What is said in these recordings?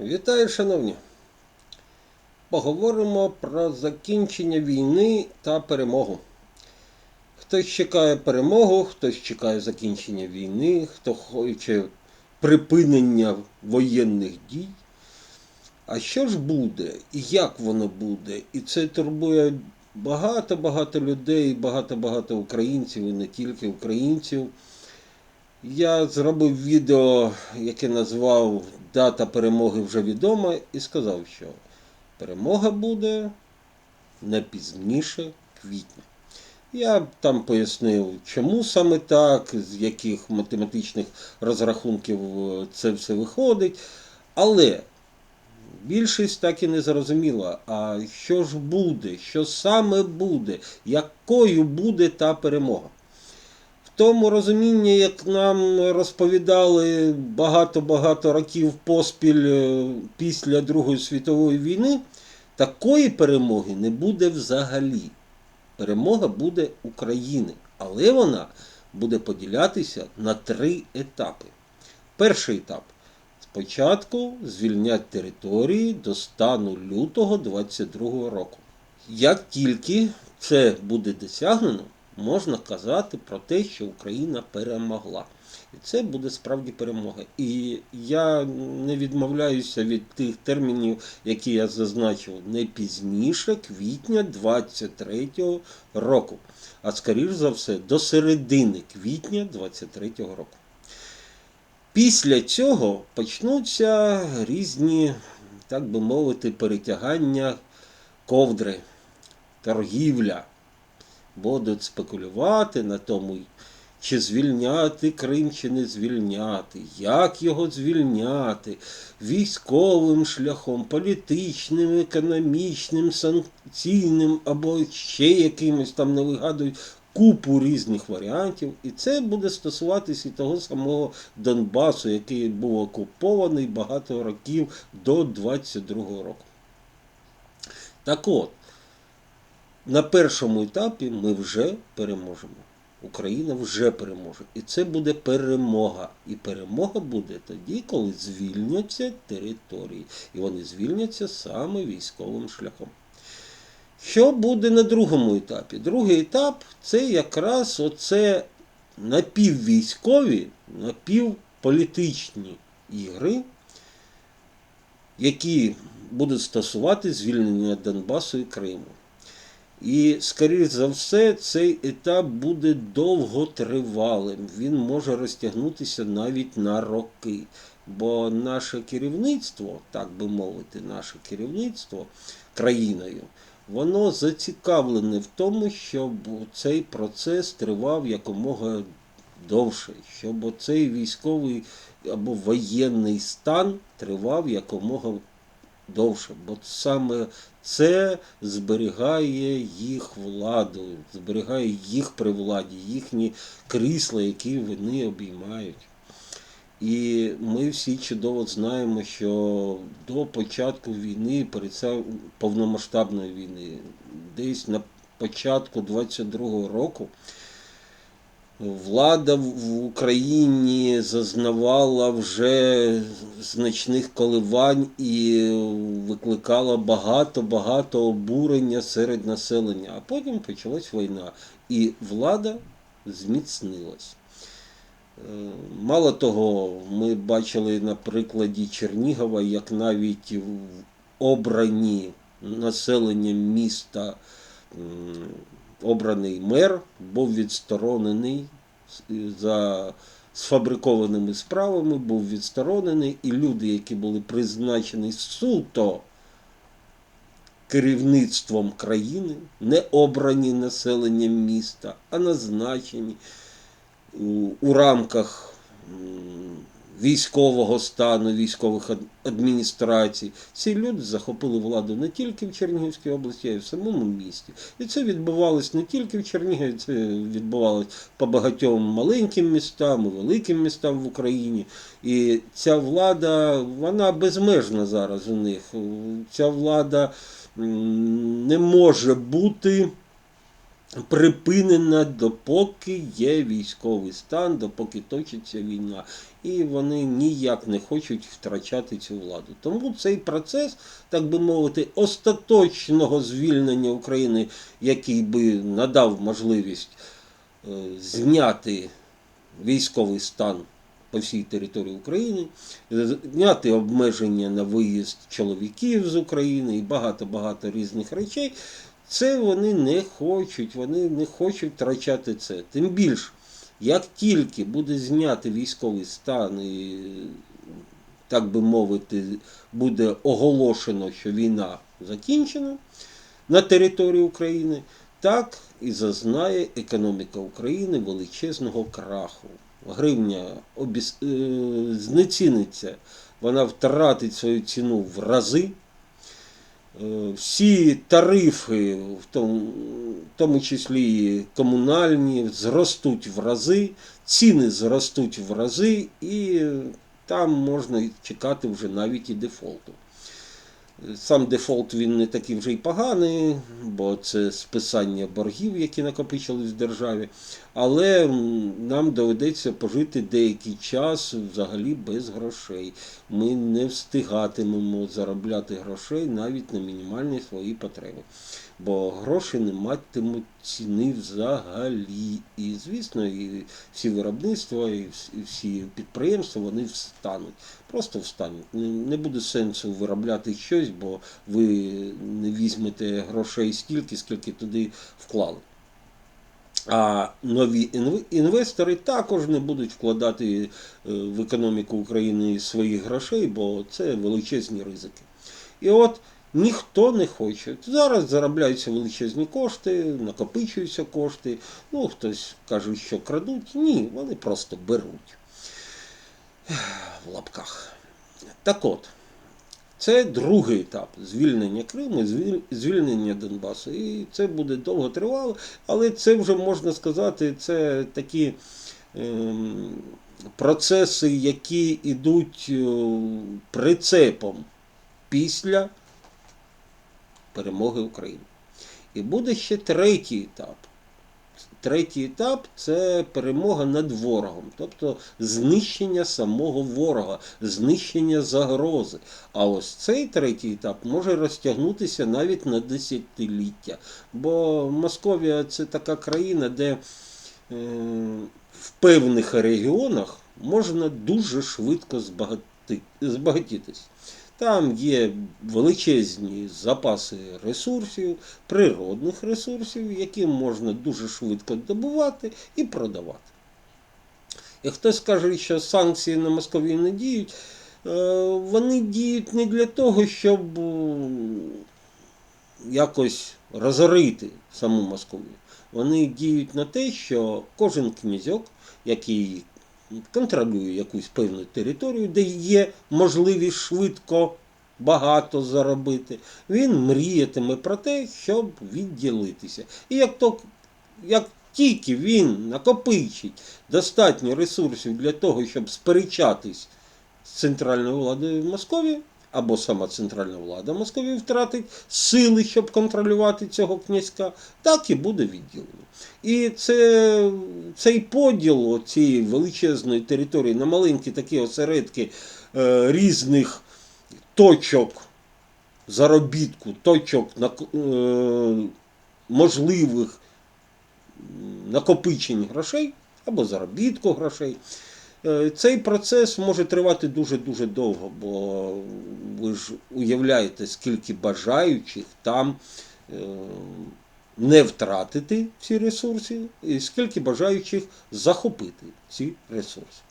Вітаю, шановні! Поговоримо про закінчення війни та перемогу. Хтось чекає перемогу, хтось чекає закінчення війни, хто хоче припинення воєнних дій. А що ж буде і як воно буде? І це турбує багато-багато людей, багато-багато українців і не тільки українців. Я зробив відео, яке назвав Дата перемоги вже відома, і сказав, що перемога буде не пізніше квітня. Я там пояснив, чому саме так, з яких математичних розрахунків е, це все виходить. Але більшість так і не зрозуміла, а що ж буде, що саме буде, якою буде та перемога. Тому розумінні, як нам розповідали багато-багато років поспіль е, після Другої світової війни, такої перемоги не буде взагалі. Перемога буде України, але вона буде поділятися на три етапи. Перший етап. Спочатку звільнять території до стану лютого 2022 року. Як тільки це буде досягнено, можна казати про те, що Україна перемогла. І це буде справді перемога. І я не відмовляюся від тих термінів, які я зазначив не пізніше квітня 23 року, а скоріш за все до середини квітня 23 року. Після цього почнуться різні, так би мовити, перетягання ковдри, торгівля. Будуть спекулювати на тому, чи звільняти Крим, чи не звільняти, як його звільняти, військовим шляхом, політичним, економічним, санкційним або ще якимось там не вигадують купу різних варіантів. І це буде стосуватися і того самого Донбасу, який був окупований багато років до 22-го року. Так от, на першому етапі ми вже переможемо. Україна вже переможе. І це буде перемога. І перемога буде тоді, коли звільняться території. І вони звільняться саме військовим шляхом. Що буде на другому етапі? Другий етап це якраз оце напіввійськові, напівполітичні ігри, які будуть стосувати звільнення Донбасу і Криму. І, скоріш за все, цей етап буде довготривалим. Він може розтягнутися навіть на роки. Бо наше керівництво, так би мовити, наше керівництво країною, воно зацікавлене в тому, щоб цей процес тривав якомога довше, щоб цей військовий або воєнний стан тривав якомога довше. Бо саме це зберігає їх владу, зберігає їх при владі, їхні крісла, які вони обіймають. І ми всі чудово знаємо, що до початку війни, перед повномасштабної війни, десь на початку 22-го року влада в Україні зазнавала вже значних коливань і викликала багато-багато обурення серед населення. А потім почалась війна, і влада зміцнилась. Е, Мало того, ми бачили на прикладі Чернігова, як навіть обрані населенням міста обраний мер був відсторонений за сфабрикованими справами, був відсторонений, і люди, які були призначені суто керівництвом країни, не обрані населенням міста, а назначені у рамках військового стану, військових адміністрацій. Ці люди захопили владу не тільки в Чернігівській області, а й в самому місті. І це відбувалось не тільки в Чернігові, це відбувалось по багатьом маленьким містам, великим містам в Україні. І ця влада, вона безмежна зараз у них. Ця влада не може бути припинена, допоки є військовий стан, допоки точиться війна. І вони ніяк не хочуть втрачати цю владу. Тому цей процес, так би мовити, остаточного звільнення України, який би надав можливість е, зняти військовий стан по всій території України, зняти обмеження на виїзд чоловіків з України і багато-багато різних речей. Це вони не хочуть, вони не хочуть втрачати це. Тим більше, як тільки буде зняти військовий стан і, так би мовити, буде оголошено, що війна закінчена на території України, так і зазнає економіка України величезного краху. Гривня обіс... е, знеціниться, вона втратить свою ціну в рази. Е, Всі тарифи, в тому, в тому числі комунальні, зростуть в рази, ціни зростуть в рази, і там можна чекати вже навіть і дефолту. Сам дефолт він не такий вже й поганий, бо це списання боргів, які накопичились в державі. Але нам доведеться пожити деякий час взагалі без грошей. Ми не встигатимемо заробляти грошей навіть на мінімальні свої потреби. Бо гроші не матимуть ціни взагалі. І, звісно, і всі виробництва, і всі підприємства вони встануть. Просто встануть. Не- буде сенсу виробляти щось, бо ви не візьмете грошей стільки, скільки туди вклали. А нові інвестори також не будуть вкладати е, в економіку України своїх грошей, бо це величезні ризики. І от ніхто не хоче. Зараз заробляються величезні кошти, накопичуються кошти. Ну, хтось каже, що крадуть. Ні, вони просто беруть в лапках. Так от, це другий етап звільнення Криму, звільнення Донбасу. І це буде довго тривало, але це вже можна сказати, це такі ем, процеси, які йдуть е, прицепом після перемоги України. І буде ще третій етап. Третій етап це перемога над ворогом, тобто знищення самого ворога, знищення загрози. А ось цей третій етап може розтягнутися навіть на десятиліття. Бо Московія це така країна, де е, в певних регіонах можна дуже швидко збагатітись. Там є величезні запаси ресурсів, природних ресурсів, які можна дуже швидко добувати і продавати. І хтось каже, що санкції на Московію не діють, е, вони діють не для того, щоб е, якось розорити саму Московію. Вони діють на те, що кожен князьок, який контролює якусь певну територію, де є можливість швидко багато заробити, він мріятиме про те, щоб відділитися. І як, то, як тільки він накопичить достатньо ресурсів для того, щоб сперечатись з центральною владою в Московії, або сама центральна влада Московії втратить сили, щоб контролювати цього князька, так і буде відділено. І це, цей поділ цієї величезної території на маленькі такі осередки е, різних точок заробітку, точок нак- е, можливих накопичень грошей або заробітку грошей. Е, Цей процес може тривати дуже-дуже довго, бо ви ж уявляєте, скільки бажаючих там е, не втратити ці ресурси, і скільки бажаючих захопити ці ресурси.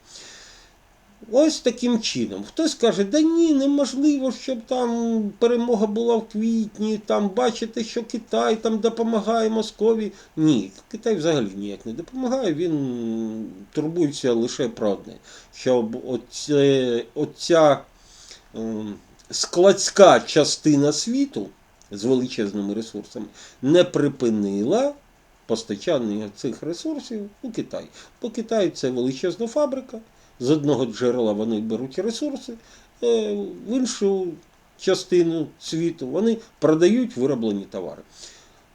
Ось таким чином. Хтось каже, да ні, неможливо, щоб там перемога була в квітні, там бачите, що Китай там допомагає Московії. Ні, Китай взагалі ніяк не допомагає, він турбується лише про одне, щоб оце, оця ем, складська частина світу з величезними ресурсами не припинила постачання цих ресурсів у Китай. Бо Китай це величезна фабрика. З одного джерела вони беруть ресурси, е, в іншу частину світу вони продають вироблені товари.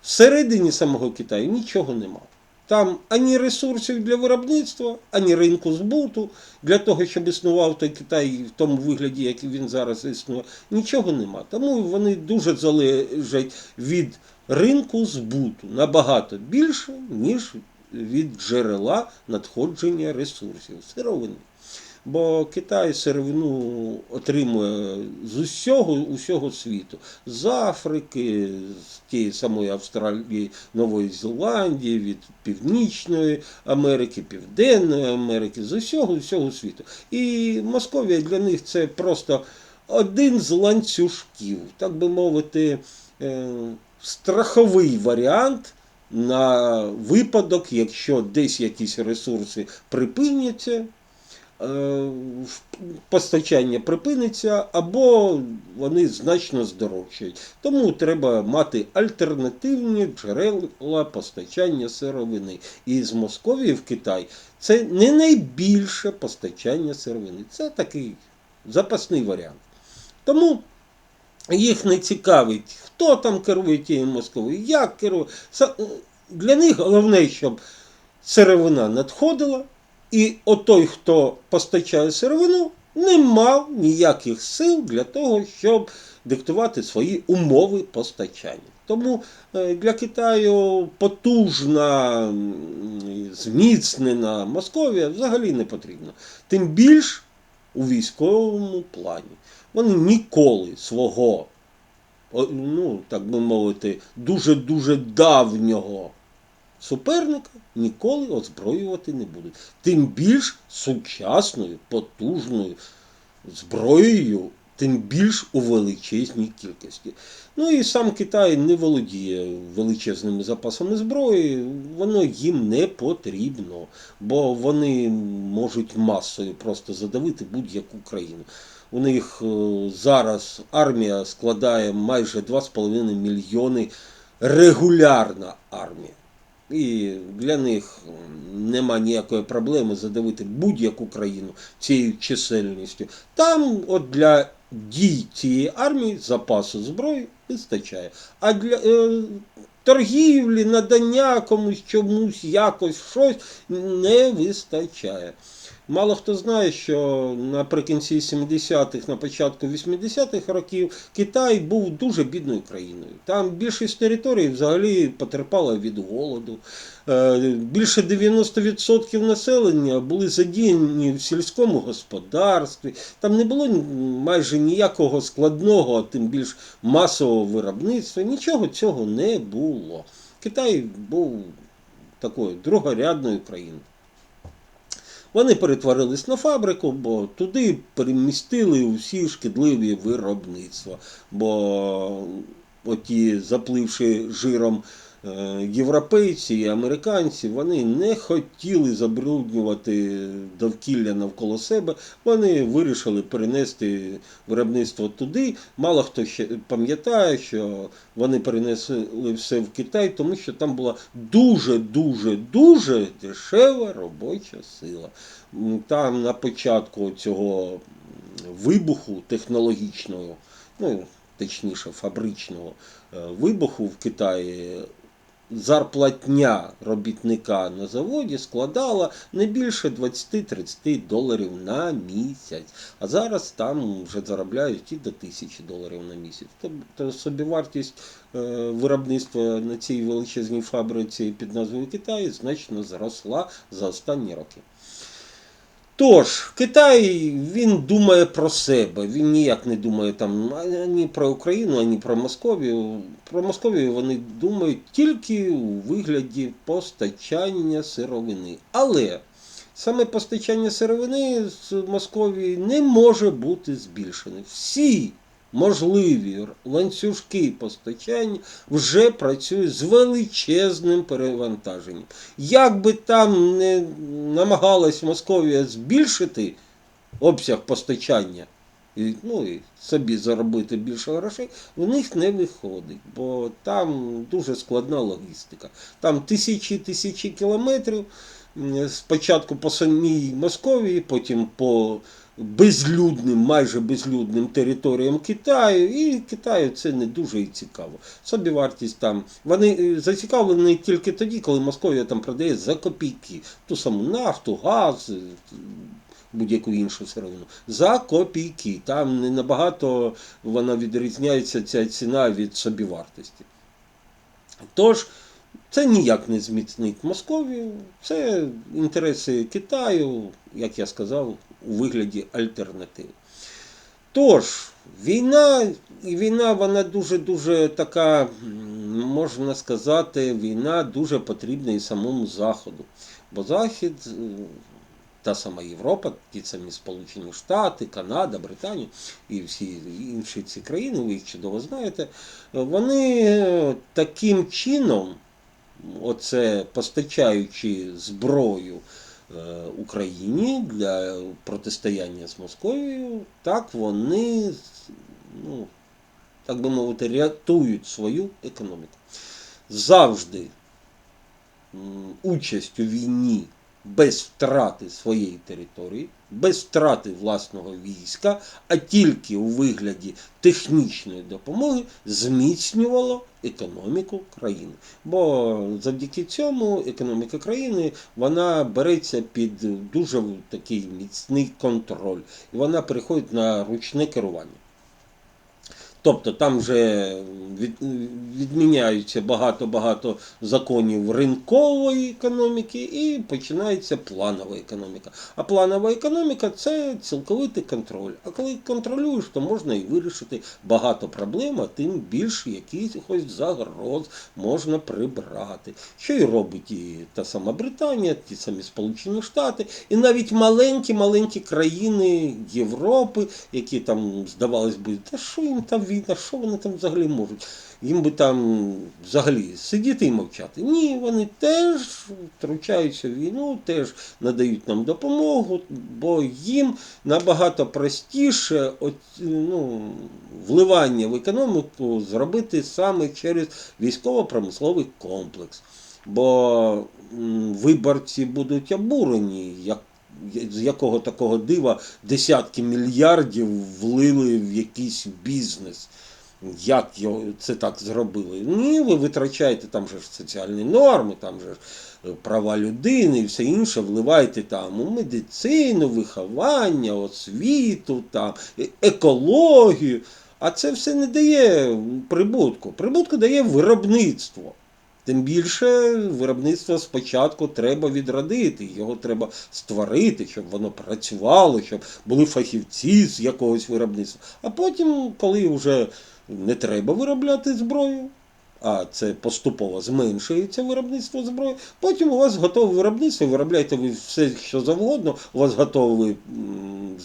всередині самого Китаю нічого нема. Там ані ресурсів для виробництва, ані ринку збуту для того, щоб існував той Китай в тому вигляді, як він зараз існує, нічого нема. Тому вони дуже залежать від ринку збуту набагато більше, ніж від джерела надходження ресурсів сировини. Бо Китай сировину отримує з усього, усього світу, з Африки, з тієї самої Австралії, Нової Зеландії, від Північної Америки, Південної Америки, з усього, усього світу. І Московія для них це просто один з ланцюжків, так би мовити, е, страховий варіант на випадок, якщо десь якісь ресурси припиняться. е, Постачання припиниться, або вони значно здорожчають. Тому треба мати альтернативні джерела постачання сировини. І з Московії в Китай це не найбільше постачання сировини. Це такий запасний варіант. Тому їх не цікавить, хто там керує тією Москвою, як керує. Для них головне, щоб сировина надходила, і отой, хто постачає сировину, не мав ніяких сил для того, щоб диктувати свої умови постачання. Тому е, для Китаю потужна, зміцнена Московія взагалі не потрібна. Тим більш у військовому плані. Вони ніколи свого, ну, так би мовити, дуже-дуже давнього суперника ніколи озброювати не будуть. Тим більш сучасною, потужною зброєю, тим більш у величезній кількості. Ну і сам Китай не володіє величезними запасами зброї, воно їм не потрібно, бо вони можуть масою просто задавити будь-яку країну. У них е, зараз армія складає майже 2,5 мільйони регулярна армія. І для них нема ніякої проблеми задавити будь-яку країну цією чисельністю. Там от для дій цієї армії запасу зброї вистачає. А для е, торгівлі, надання комусь чомусь, якось щось не вистачає. Мало хто знає, що наприкінці 70-х, на початку 80-х років Китай був дуже бідною країною. Там більшість територій взагалі потерпала від голоду. Е, Більше 90% населення були задіяні в сільському господарстві. Там не було майже ніякого складного, тим більш масового виробництва. Нічого цього не було. Китай був такою другорядною країною. Вони перетворились на фабрику, бо туди перемістили усі шкідливі виробництва. Бо оті, запливши жиром європейці і американці, вони не хотіли забруднювати довкілля навколо себе. Вони вирішили перенести виробництво туди. Мало хто ще пам'ятає, що вони перенесли все в Китай, тому що там була дуже, дуже, дуже дешева робоча сила. Там на початку цього вибуху технологічного, ну точніше фабричного е, вибуху в Китаї. Зарплатня робітника на заводі складала не більше 20-30 доларів на місяць. А зараз там вже заробляють і до тисячі доларів на місяць. Тобто собівартість е, виробництва на цій величезній фабриці під назвою Китай значно зросла за останні роки. Тож, Китай він думає про себе, він ніяк не думає там ані про Україну, ані про Московію. Про Московію вони думають тільки у вигляді постачання сировини. Але саме постачання сировини з Московії не може бути збільшене. Всі можливі ланцюжки постачання вже працюють з величезним перевантаженням. Як би там не намагалась Московія збільшити обсяг постачання, і, ну і собі заробити більше грошей, у них не виходить, бо там дуже складна логістика. Там тисячі тисячі кілометрів. Спочатку по самій Московії, потім по безлюдним, майже безлюдним територіям Китаю, і Китаю це не дуже цікаво. Собівартість там. Вони е, зацікавлені тільки тоді, коли Московія там продає за копійки. Ту саму нафту, газ, е, будь-яку іншу сировину. За копійки. Там не набагато вона відрізняється ця ціна від собівартості. Тож, це ніяк не зміцнить Московію, це інтереси Китаю, як я сказав, у вигляді альтернативи. Тож, війна, і війна, вона дуже-дуже така, можна сказати, війна дуже потрібна і самому Заходу. Бо Захід, е, та сама Європа, ті самі Сполучені Штати, Канада, Британія і всі інші ці країни, ви їх чудово знаєте, вони е, таким чином, оце постачаючи зброю Україні для протистояння з Московією, так вони, ну, так би мовити, рятують свою економіку. Завжди участь у війні без втрати своєї території, без втрати власного війська, а тільки у вигляді технічної допомоги зміцнювало економіку країни. Бо завдяки цьому економіка країни вона береться під дуже такий міцний контроль, і вона переходить на ручне керування. Тобто там вже від, відміняються багато-багато законів ринкової економіки і починається планова економіка. А планова економіка це цілковитий контроль. А коли контролюєш, то можна і вирішити багато проблем, а тим більше якихось загроз можна прибрати. Що і робить і та сама Британія, ті самі Сполучені Штати, і навіть маленькі-маленькі країни Європи, які там, здавалось би, та що їм там війна, що вони там взагалі можуть? Їм би там взагалі сидіти і мовчати. Ні, вони теж втручаються в війну, теж надають нам допомогу, бо їм набагато простіше от, ну, вливання в економіку зробити саме через військово-промисловий комплекс. Бо виборці будуть обурені, як з якого такого дива десятки мільярдів влили в якийсь бізнес. Як його це так зробили? Ні, ви витрачаєте там же ж соціальні норми, там же ж е, права людини і все інше, вливаєте там у медицину, виховання, освіту, там, е- екологію. А це все не дає прибутку. Прибутку дає виробництво. Тим більше виробництво спочатку треба відродити, його треба створити, щоб воно працювало, щоб були фахівці з якогось виробництва. А потім, коли вже не треба виробляти зброю, а це поступово зменшується виробництво зброї, потім у вас готове виробництво, виробляєте ви все, що завгодно, у вас готові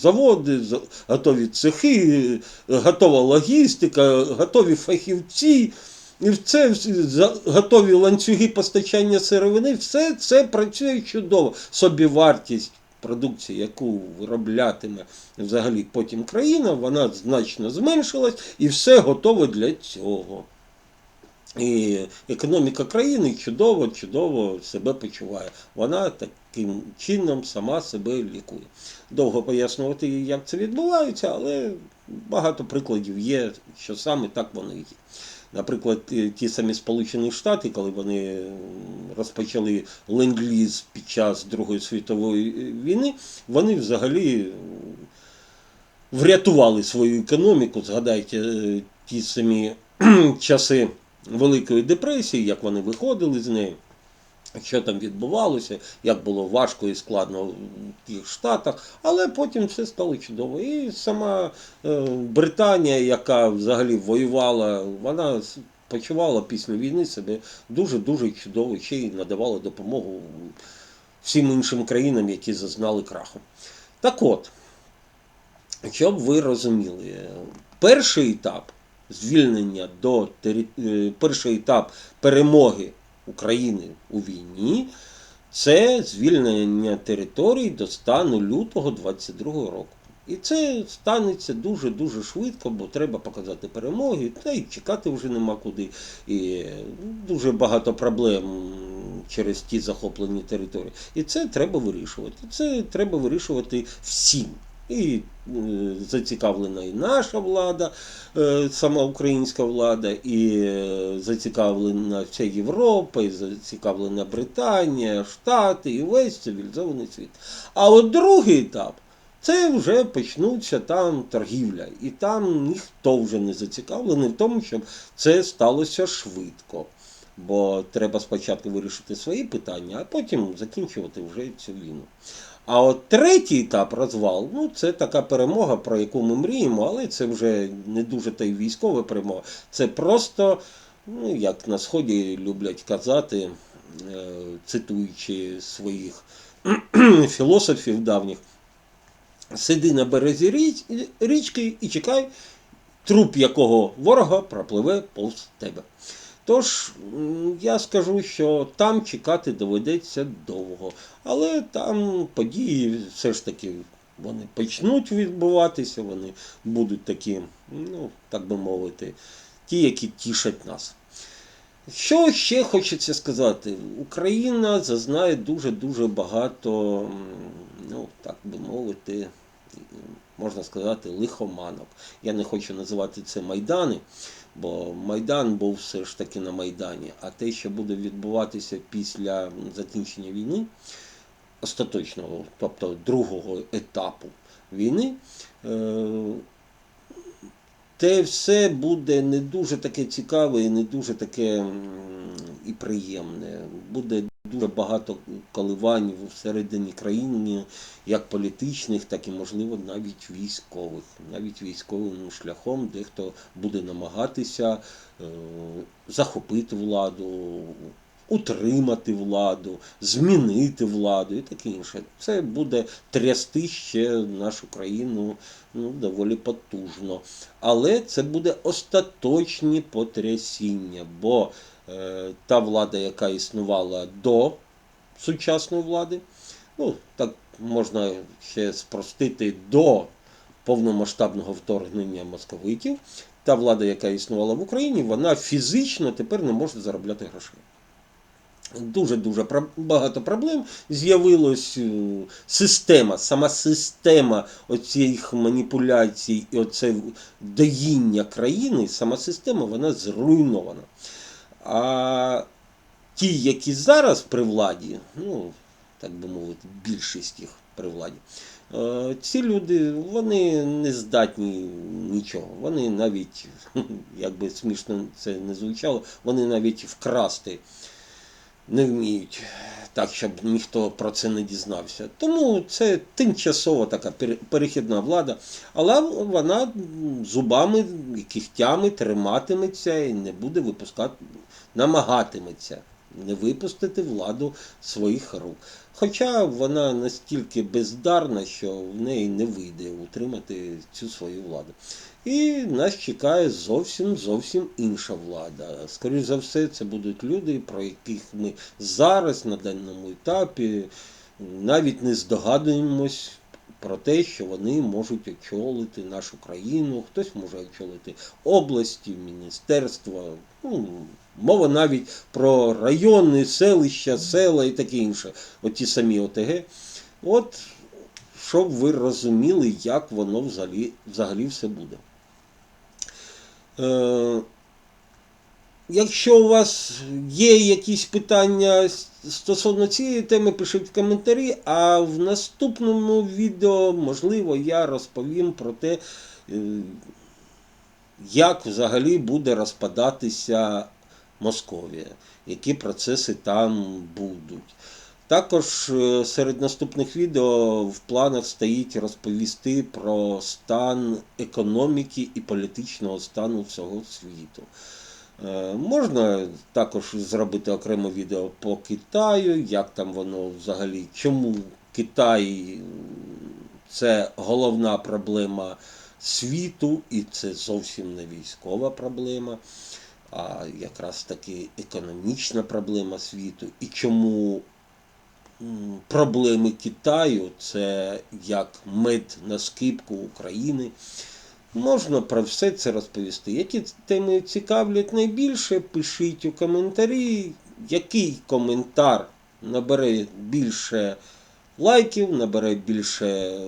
заводи, готові цехи, готова логістика, готові фахівці. І це готові ланцюги постачання сировини, все це працює чудово. Собівартість продукції, яку вироблятиме взагалі потім країна, вона значно зменшилась і все готове для цього. І економіка країни чудово, чудово себе почуває. Вона таким чином сама себе лікує. Довго пояснювати, як це відбувається, але багато прикладів є, що саме так воно і є. Наприклад, ті- ті самі Сполучені Штати, коли вони розпочали ленд-ліз під час Другої світової е, війни, вони взагалі врятували свою економіку. Згадайте е, ті самі часи Великої депресії, як вони виходили з неї. Що там відбувалося, як було важко і складно в тих штатах, але потім все стало чудово. І сама е, Британія, яка взагалі воювала, вона почувала після війни себе дуже-дуже чудово, ще й надавала допомогу всім іншим країнам, які зазнали краху. Так от, щоб ви розуміли, перший етап звільнення до е, перший етап перемоги України у війні це звільнення територій до стану лютого 22 року. І це станеться дуже-дуже швидко, бо треба показати перемоги, та й чекати вже нема куди. І дуже багато проблем через ті захоплені території. І це треба вирішувати. Це треба вирішувати всім. І е, зацікавлена і наша влада, е, сама українська влада, і е, зацікавлена вся Європа, і зацікавлена Британія, Штати, і весь цивілізований світ. А от другий етап. Це вже почнуться там торгівля, і там ніхто вже не зацікавлений в тому, щоб це сталося швидко. Бо треба спочатку вирішити свої питання, а потім закінчувати вже цю війну. А от третій етап розвал, ну це така перемога, про яку ми мріємо, але це вже не дуже та й військова перемога. Це просто, ну як на Сході люблять казати, е, цитуючи своїх філософів давніх. Сиди на березі річки і чекай, труп якого ворога пропливе повз тебе. Тож я скажу, що там чекати доведеться довго. Але там події все ж таки вони почнуть відбуватися, вони будуть такі, ну, так би мовити, ті, які тішать нас. Що ще хочеться сказати? Україна зазнає дуже-дуже багато, ну, так би мовити, можна сказати, лихоманок. Я не хочу називати це Майдани, бо Майдан був все ж таки на Майдані. А те, що буде відбуватися після закінчення війни, остаточного, тобто другого етапу війни, е, те все буде не дуже таке цікаве і не дуже таке і приємне. Буде дуже багато коливань всередині країни, як політичних, так і, можливо, навіть військових. Навіть військовим шляхом дехто буде намагатися е, захопити владу, утримати владу, змінити владу і таке інше. Це буде трясти ще нашу країну ну, доволі потужно. Але це буде остаточні потрясіння, бо та влада, яка існувала до сучасної влади, ну так можна ще спростити до повномасштабного вторгнення московитів, та влада, яка існувала в Україні, вона фізично тепер не може заробляти грошей. Дуже-дуже багато проблем з'явилось. е, Система, сама система оцих маніпуляцій і оце доїння країни, сама система, вона зруйнована. А ті, які зараз при владі, ну, так би мовити, більшість їх при владі, е, ці люди вони не здатні нічого. Вони навіть, як би смішно це не звучало, вони навіть вкрасти не вміють так, щоб ніхто про це не дізнався. Тому це тимчасова така перехідна влада, але вона зубами і кігтями триматиметься і не буде випускати, намагатиметься не випустити владу своїх рук. Хоча вона настільки бездарна, що в неї не вийде утримати цю свою владу. І нас чекає зовсім зовсім інша влада. Скоріше за все, це будуть люди, про яких ми зараз на даному етапі навіть не здогадуємось про те, що вони можуть очолити нашу країну, хтось може очолити області, міністерства. Ну, мова навіть про райони, селища, села і таке інше. Оті самі ОТГ. От щоб ви розуміли, як воно взагалі, взагалі все буде. Е, Якщо у вас є якісь питання стосовно цієї теми, пишіть в коментарі, а в наступному відео, можливо, я розповім про те, е, як взагалі буде розпадатися Московія, які процеси там будуть. Також е, серед наступних відео в планах стоїть розповісти про стан економіки і політичного стану всього світу. Е, Можна також зробити окреме відео по Китаю, як там воно взагалі, чому Китай це головна проблема світу, і це зовсім не військова проблема, а якраз таки економічна проблема світу. І чому проблеми Китаю це як мед на скипку України. Можна про все це розповісти. Які теми цікавлять найбільше, пишіть у коментарі. Який коментар набере більше лайків, набере більше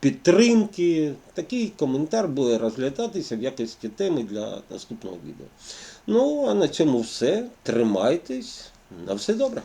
підтримки. Такий коментар буде розглядатися в якості теми для наступного відео. Ну, а на цьому все. Тримайтесь. На все добре.